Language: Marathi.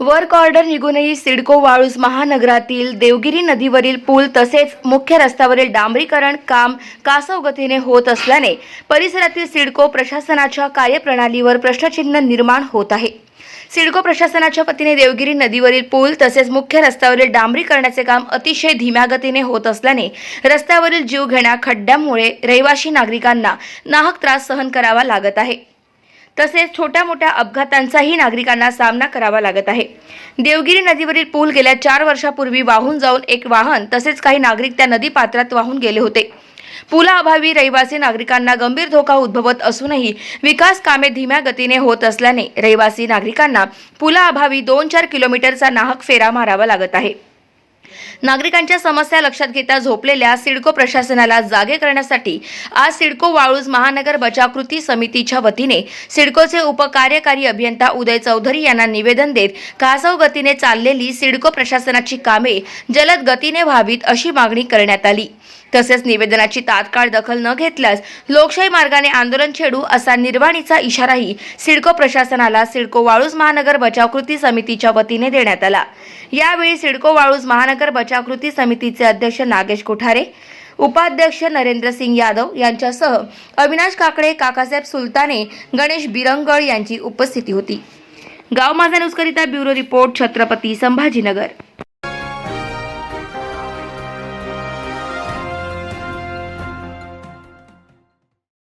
वर्क ऑर्डर निघूनही सिडको वाळूज महानगरातील देवगिरी नदीवरील पूल तसेच मुख्य रस्त्यावरील डांबरीकरण काम कासव गतीने होत असल्याने परिसरातील सिडको प्रशासनाच्या कार्यप्रणालीवर प्रश्नचिन्ह निर्माण होत आहे. सिडको प्रशासनाच्या वतीने देवगिरी नदीवरील पूल तसेच मुख्य रस्त्यावरील डांबरी करण्याचे काम अतिशय धीम्या गतीने होत असल्याने रस्त्यावरील जीवघेण्या खड्ड्यामुळे रहिवासी नागरिकांना नाहक त्रास सहन करावा लागत आहे. तसेच छोट्या मोठ्या अपघातांचाही नागरिकांना सामना करावा लागत आहे. देवगिरी नदीवरील पूल गेल्या चार वर्षापूर्वी वाहून जाऊन एक वाहन तसेच काही नागरिक त्या नदी पात्रात वाहून गेले होते. पुलाअभावी रहिवासी नागरिकांना गंभीर धोका उद्भवत असूनही विकास कामे धीम्या गतीने होत असल्याने रहिवासी नागरिकांना पुलाअभावी दोन चार किलोमीटरचा नाहक फेरा मारावा लागत आहे. नागरिकांच्या समस्या लक्षात घेता झोपलेल्या सिडको प्रशासनाला जागे करण्यासाठी आज सिडको वाळूज महानगर बचाव कृती समितीच्या वतीने सिडकोचे उपकार्यकारी अभियंता उदय चौधरी यांना निवेदन देत कासव गतीने चाललेली सिडको प्रशासनाची कामे जलद गतीने व्हावीत अशी मागणी करण्यात आली. तसेच निवेदनाची तात्काळ दखल न घेतल्यास लोकशाही मार्गाने आंदोलन छेडू असा निर्वाणीचा इशाराही सिडको प्रशासनाला सिडको वाळूज महानगर बचाव कृती समितीच्या वतीने देण्यात आला. यावेळी सिडको वाळूज महानगर बचाव कृती समितीचे अध्यक्ष नागेश कोठारे उपाध्यक्ष नरेंद्र सिंग यादव यांच्यासह अविनाश काकडे काकासाहेब सुलताने गणेश बिरंगळ यांची उपस्थिती होती. गाव माझा न्यूजकरिता ब्युरो रिपोर्ट छत्रपती संभाजीनगर.